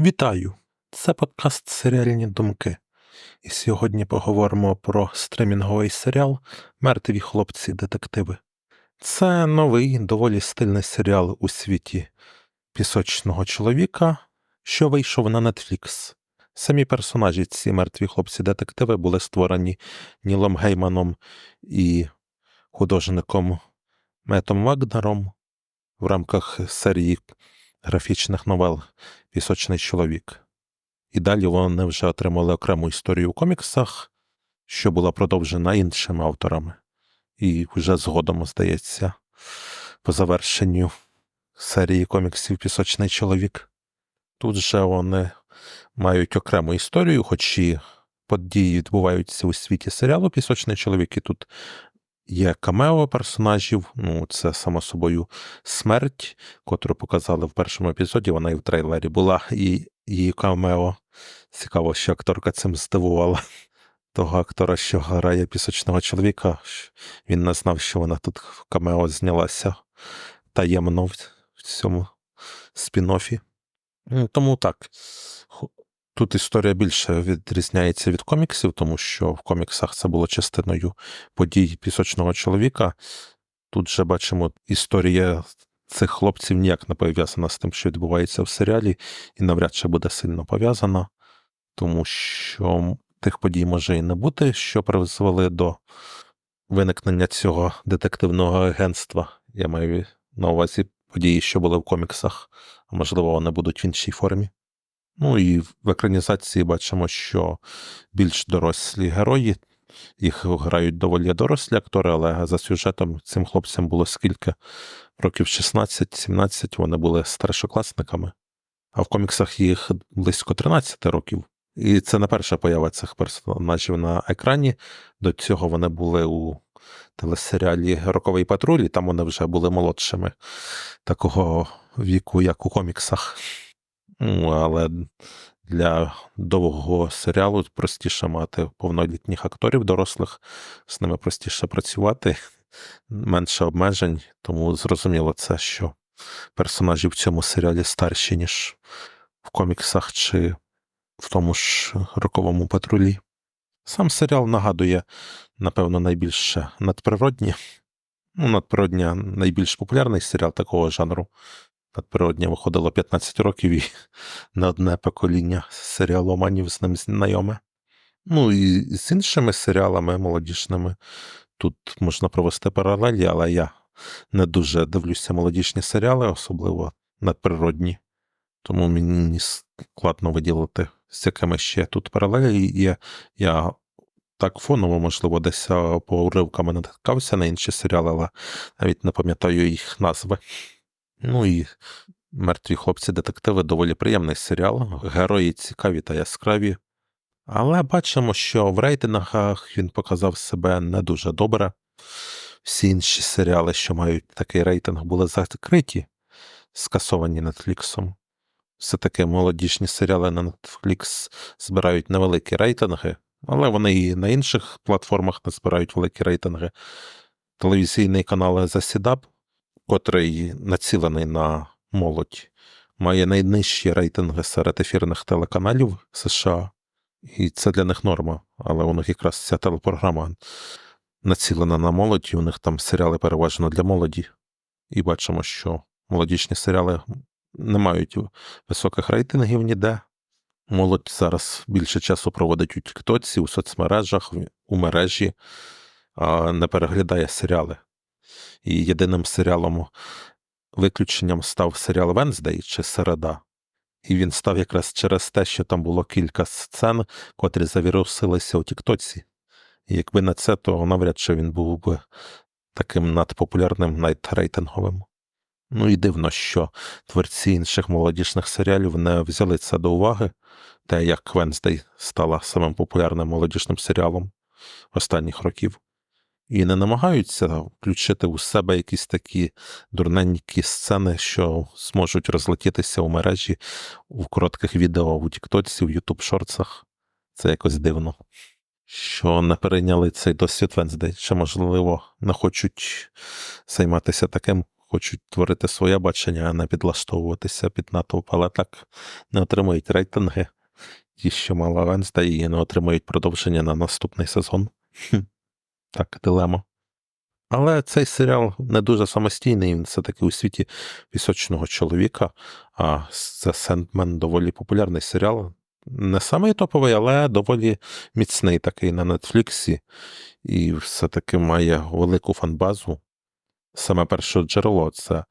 Вітаю! Це подкаст Серіальні думки. І сьогодні поговоримо про стримінговий серіал Мертві хлопці-детективи. Це новий, доволі стильний серіал у світі пісочного чоловіка, що вийшов на Netflix. Самі персонажі, ці мертві хлопці-детективи, були створені Нілом Гейманом і художником Метом Вагнером в рамках серії графічних новел Пісочний чоловік. І далі вони вже отримали окрему історію у коміксах, що була продовжена іншими авторами. І вже згодом, здається, по завершенню серії коміксів Пісочний чоловік. Тут же вони мають окрему історію, хоч і події відбуваються у світі серіалу Пісочний чоловік, і тут є камео персонажів. Ну, це само собою смерть, котру показали в першому епізоді. Вона і в трейлері була, і її камео. Цікаво, що акторка цим здивувала. Того актора, що грає пісочного чоловіка, він не знав, що вона тут в камео знялася таємно в цьому спін-оффі. Тому так. Тут історія більше відрізняється від коміксів, тому що в коміксах це було частиною подій пісочного чоловіка. Тут же бачимо, історія цих хлопців ніяк не пов'язана з тим, що відбувається в серіалі, і навряд чи буде сильно пов'язана, тому що тих подій може і не бути, що призвели до виникнення цього детективного агентства. Я маю на увазі події, що були в коміксах, а можливо, вони будуть в іншій формі. Ну і в екранізації бачимо, що більш дорослі герої, їх грають доволі дорослі актори, але за сюжетом цим хлопцям було скільки років 16-17, вони були старшокласниками, а в коміксах їх близько 13 років. І це не перша поява цих персонажів на екрані. До цього вони були у телесеріалі Роковий патруль, і там вони вже були молодшими такого віку, як у коміксах. Ну, але для довгого серіалу простіше мати повнолітніх акторів дорослих, з ними простіше працювати, менше обмежень, тому зрозуміло це, що персонажі в цьому серіалі старші, ніж в коміксах чи в тому ж роковому патрулі. Сам серіал нагадує, напевно, найбільше надприродні. Ну, надприродня найбільш популярний серіал такого жанру надприродня виходило 15 років і не одне покоління серіаломанів з ним знайоме. Ну і з іншими серіалами молодіжними тут можна провести паралелі, але я не дуже дивлюся молодіжні серіали, особливо надприродні. Тому мені складно виділити, з якими ще тут паралелі є. Я так фоново, можливо, десь по уривками натикався на інші серіали, але навіть не пам'ятаю їх назви. Ну і мертві хлопці-детективи доволі приємний серіал. Герої цікаві та яскраві. Але бачимо, що в рейтингах він показав себе не дуже добре. Всі інші серіали, що мають такий рейтинг, були закриті, скасовані Нетфліксом. Все-таки молодіжні серіали на Netflix збирають невеликі рейтинги, але вони і на інших платформах не збирають великі рейтинги. Телевізійний канал Засідаб котрий націлений на молодь, має найнижчі рейтинги серед ефірних телеканалів США, і це для них норма. Але у них якраз ця телепрограма націлена на молодь, і у них там серіали переважно для молоді. І бачимо, що молодічні серіали не мають високих рейтингів ніде. Молодь зараз більше часу проводить у Тіктоці, у соцмережах, у мережі, а не переглядає серіали. І єдиним серіалом виключенням став серіал Венздей чи Середа. І він став якраз через те, що там було кілька сцен, котрі завірусилися у Тіктоці. І якби не це, то навряд чи він був би таким надпопулярним, надрейтинговим. Ну і дивно, що творці інших молодіжних серіалів не взяли це до уваги, те, як Венздей стала самим популярним молодіжним серіалом останніх років і не намагаються включити у себе якісь такі дурненькі сцени, що зможуть розлетітися у мережі у коротких відео у Тіктоці, в Ютуб шорцах. Це якось дивно. Що не перейняли цей досвід Венздей, чи, можливо, не хочуть займатися таким, хочуть творити своє бачення, а не підлаштовуватися під натовп, але так не отримують рейтинги. Ті, що мала Венста, і не отримують продовження на наступний сезон. Так, дилема. Але цей серіал не дуже самостійний, він все-таки у світі пісочного чоловіка, а The Sandman доволі популярний серіал. Не самий топовий, але доволі міцний такий на Нетфліксі, і все-таки має велику фанбазу. Саме перше джерело це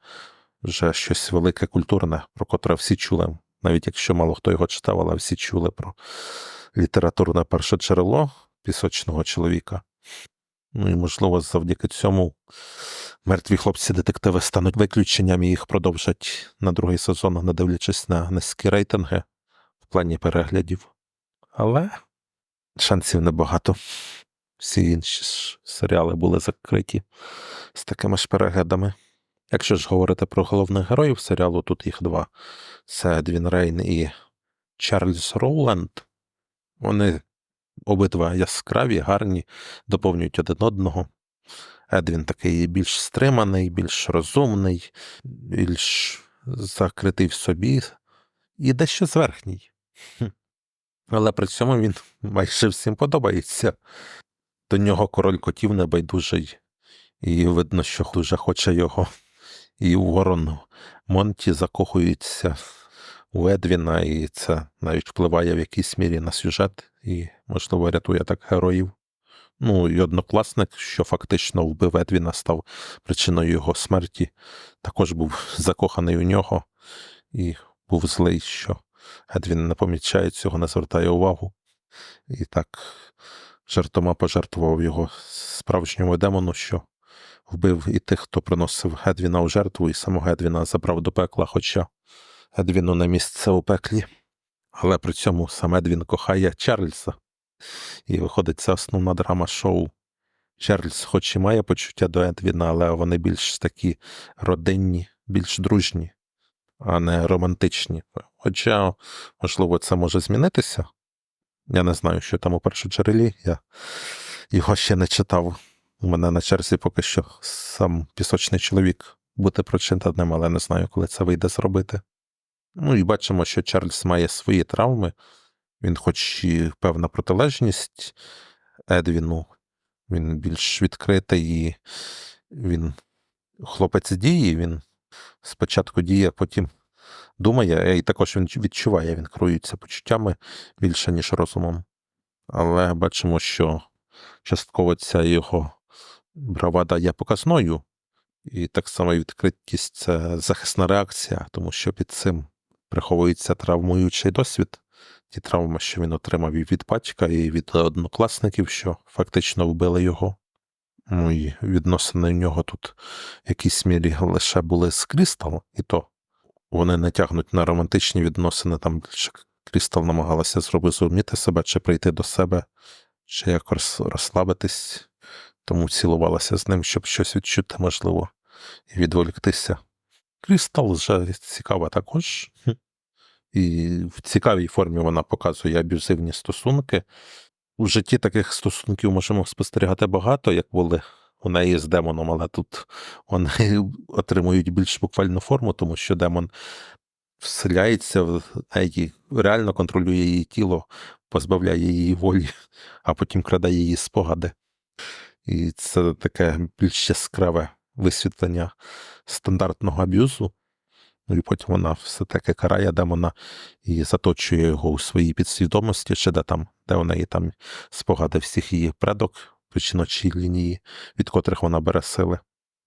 вже щось велике культурне, про котре всі чули. Навіть якщо мало хто його читав, але всі чули про літературне перше джерело пісочного чоловіка. Ну і, можливо, завдяки цьому мертві хлопці-детективи стануть виключенням і їх продовжать на другий сезон, не дивлячись на низькі рейтинги в плані переглядів. Але шансів небагато. Всі інші ж серіали були закриті з такими ж переглядами. Якщо ж говорити про головних героїв серіалу, тут їх два: це Едвін Рейн і Чарльз Роуленд. Вони обидва яскраві, гарні, доповнюють один одного. Едвін такий більш стриманий, більш розумний, більш закритий в собі і дещо зверхній. Але при цьому він майже всім подобається. До нього король котів небайдужий, і видно, що дуже хоче його. І Ворон Монті закохується у Едвіна, і це навіть впливає в якійсь мірі на сюжет і, можливо, рятує так героїв. Ну і однокласник, що фактично вбив Едвіна, став причиною його смерті, також був закоханий у нього і був злий, що Едвін не помічає цього, не звертає увагу. І так жартома пожертвував його справжньому демону, що вбив і тих, хто приносив Едвіна у жертву, і самого Едвіна забрав до пекла, хоча Едвіну на місце у пеклі. Але при цьому сам Едвін кохає Чарльза. І виходить, це основна драма шоу. Чарльз, хоч і має почуття до Едвіна, але вони більш такі родинні, більш дружні, а не романтичні. Хоча, можливо, це може змінитися. Я не знаю, що там у першоджерелі. Я його ще не читав. У мене на черзі поки що сам пісочний чоловік бути прочитаним, але не знаю, коли це вийде зробити. Ну і бачимо, що Чарльз має свої травми. Він, хоч і певна протилежність Едвіну, він більш відкритий, і він хлопець дії, він спочатку діє, потім думає, і також він відчуває, він керується почуттями більше, ніж розумом. Але бачимо, що частково ця його бравада є показною, і так само відкритість це захисна реакція, тому що під цим приховується травмуючий досвід, ті травми, що він отримав і від батька, і від однокласників, що фактично вбили його. Ну і відносини в нього тут в якійсь мірі лише були з Крістал, і то вони не тягнуть на романтичні відносини, там більше Крістал намагалася зрозуміти себе, чи прийти до себе, чи якось розслабитись, тому цілувалася з ним, щоб щось відчути, можливо, і відволіктися. Крістал цікава також, і в цікавій формі вона показує аб'юзивні стосунки. У житті таких стосунків можемо спостерігати багато, як були у неї з демоном, але тут вони отримують більш буквальну форму, тому що демон вселяється в неї, реально контролює її тіло, позбавляє її волі, а потім краде її спогади. І це таке більш яскраве висвітлення стандартного аб'юзу. Ну і потім вона все-таки карає демона і заточує його у своїй підсвідомості, чи де там, де у неї там спогади всіх її предок жіночій лінії, від котрих вона бере сили.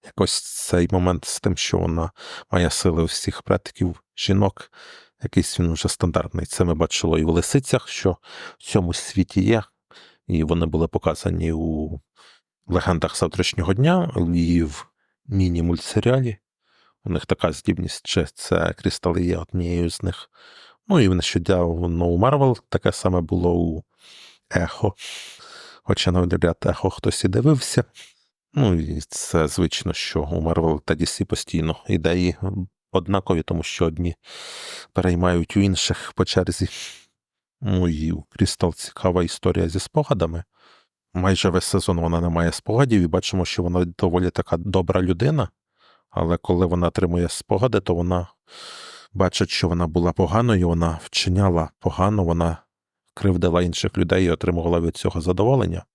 Якось цей момент з тим, що вона має сили всіх предків жінок, якийсь він вже стандартний. Це ми бачили і в лисицях, що в цьому світі є, і вони були показані у легендах завтрашнього дня і в міні-мультсеріалі. У них така здібність, чи це Крістали є однією з них. Ну і нещодавно у Марвел таке саме було у Ехо. Хоча на ряд Ехо хтось і дивився. Ну і це звично, що у Марвел та DC постійно ідеї однакові, тому що одні переймають у інших по черзі. Ну і у Крістал цікава історія зі спогадами. Майже весь сезон вона не має спогадів, і бачимо, що вона доволі така добра людина, Але коли вона отримує спогади, то вона бачить, що вона була поганою, вона вчиняла погано, вона кривдила інших людей і отримувала від цього задоволення.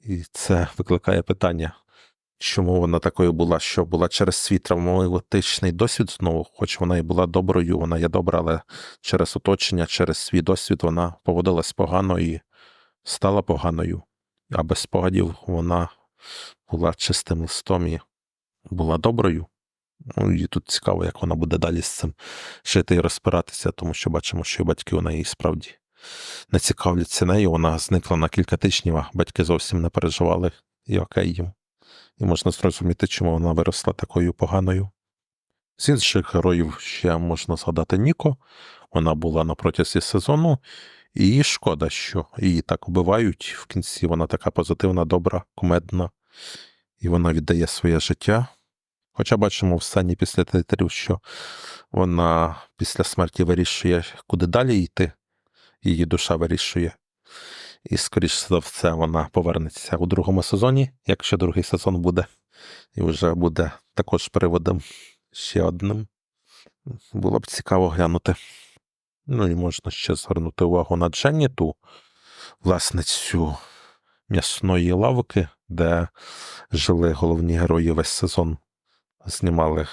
І це викликає питання, чому вона такою була, що була через свій травматичний досвід знову, хоч вона і була доброю, вона є добра, але через оточення, через свій досвід вона поводилась погано і стала поганою. А без спогадів вона була чистим листом і була доброю. Ну, і тут цікаво, як вона буде далі з цим жити і розпиратися, тому що бачимо, що і батьки у неї справді не цікавляться нею. Вона зникла на кілька тижнів, а батьки зовсім не переживали і окей їм. І можна зрозуміти, чому вона виросла такою поганою. З інших героїв ще можна згадати Ніко. Вона була на протязі сезону, і шкода, що її так вбивають. В кінці вона така позитивна, добра, кумедна, і вона віддає своє життя. Хоча бачимо в сцені після титрів, що вона після смерті вирішує, куди далі йти, її душа вирішує. І, скоріш за все, вона повернеться у другому сезоні, якщо другий сезон буде, і вже буде також приводом ще одним. Було б цікаво глянути. Ну і можна ще звернути увагу на Дженні, ту власницю м'ясної лавки, де жили головні герої весь сезон. Знімали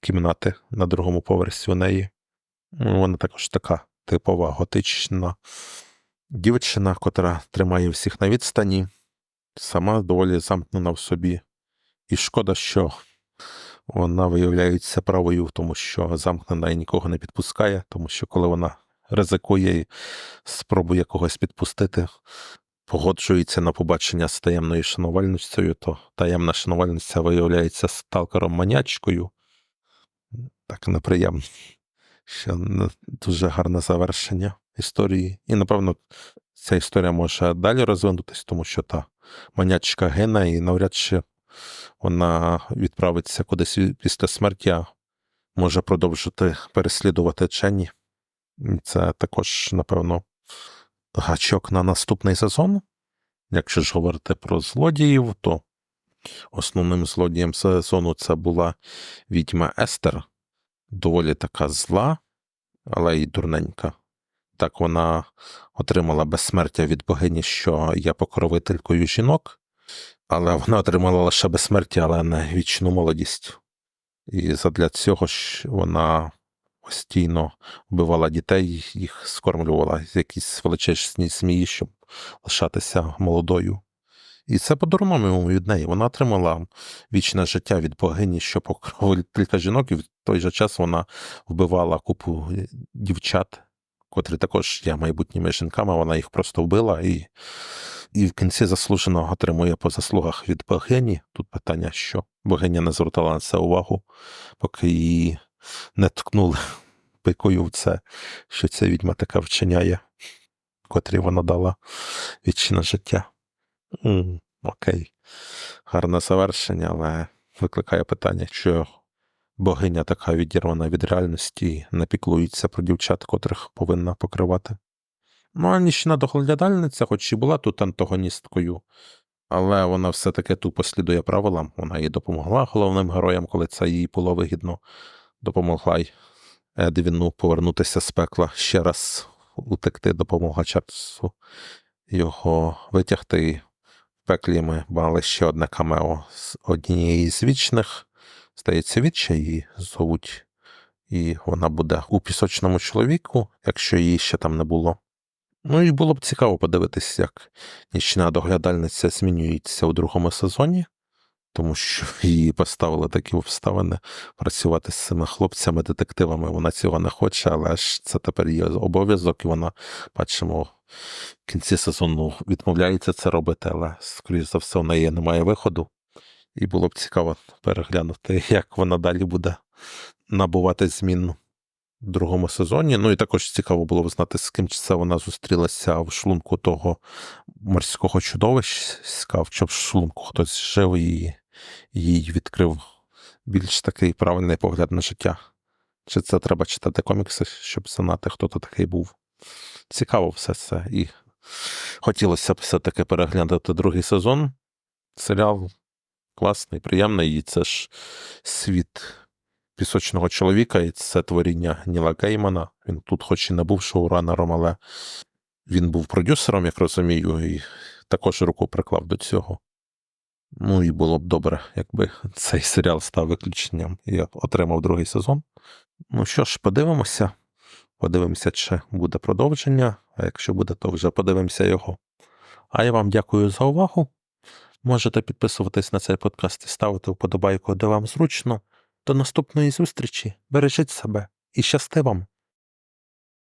кімнати на другому поверсі у неї. Ну, Вона також така типова готична дівчина, котра тримає всіх на відстані, сама доволі замкнена в собі. І шкода, що вона виявляється правою тому, що замкнена і нікого не підпускає, тому що коли вона ризикує і спробує когось підпустити, погоджується на побачення з таємною шанувальницею, то таємна шанувальниця виявляється сталкером манячкою. Так неприємно. Не дуже гарне завершення історії. І, напевно, ця історія може далі розвинутися, тому що та манячка гине, і навряд чи вона відправиться кудись після смерті, може продовжити переслідувати Ченні. Це також, напевно, гачок на наступний сезон. Якщо ж говорити про злодіїв, то основним злодієм сезону це була відьма Естер, доволі така зла, але й дурненька. Так вона отримала безсмертя від богині, що є покровителькою жінок, але вона отримала лише безсмертя, але не вічну молодість. І задля цього ж вона постійно вбивала дітей, їх скормлювала з якісь величезні змії, щоб лишатися молодою. І це по-дурному від неї. Вона отримала вічне життя від богині, що покровителька жінок, і в той же час вона вбивала купу дівчат, котрі також є майбутніми жінками, вона їх просто вбила і і в кінці заслужено отримує по заслугах від богині. Тут питання, що богиня не звертала на це увагу, поки її не ткнули пикою в це, що ця відьма така вчиняє, котрі вона дала вічне життя. М, Окей, гарне завершення, але викликає питання, що богиня така відірвана від реальності, не піклується про дівчат, котрих повинна покривати. Ну, а доглядальниця, хоч і була тут антагоністкою, але вона все-таки тупо слідує правилам. Вона їй допомогла головним героям, коли це їй було вигідно. Допомогла й Едвіну повернутися з пекла ще раз утекти, допомогла Чарльзу його витягти. В пеклі ми мали ще одне камео з однієї з вічних. Здається, відча її зовуть, і вона буде у пісочному чоловіку, якщо її ще там не було. Ну і було б цікаво подивитися, як нічна доглядальниця змінюється у другому сезоні, тому що її поставили такі обставини працювати з цими хлопцями, детективами. Вона цього не хоче, але ж це тепер її обов'язок, і вона бачимо в кінці сезону відмовляється це робити, але, скоріш за все, у неї немає виходу. І було б цікаво переглянути, як вона далі буде набувати змін в другому сезоні. Ну і також цікаво було б знати, з ким це вона зустрілася в шлунку того морського чудовиська, в шлунку хтось жив і їй відкрив більш такий правильний погляд на життя. Чи це треба читати комікси, щоб знати, хто то такий був? Цікаво все це. І хотілося б все-таки переглянути другий сезон. Серіал класний, приємний, і це ж світ пісочного чоловіка, і це творіння Ніла Геймана. Він тут, хоч і не був шоуранером, але він був продюсером, як розумію, і також руку приклав до цього. Ну і було б добре, якби цей серіал став виключенням і отримав другий сезон. Ну що ж, подивимося. Подивимося, чи буде продовження, а якщо буде, то вже подивимося його. А я вам дякую за увагу. Можете підписуватись на цей подкаст і ставити вподобайку, де вам зручно. До наступної зустрічі. Бережіть себе і щасти вам!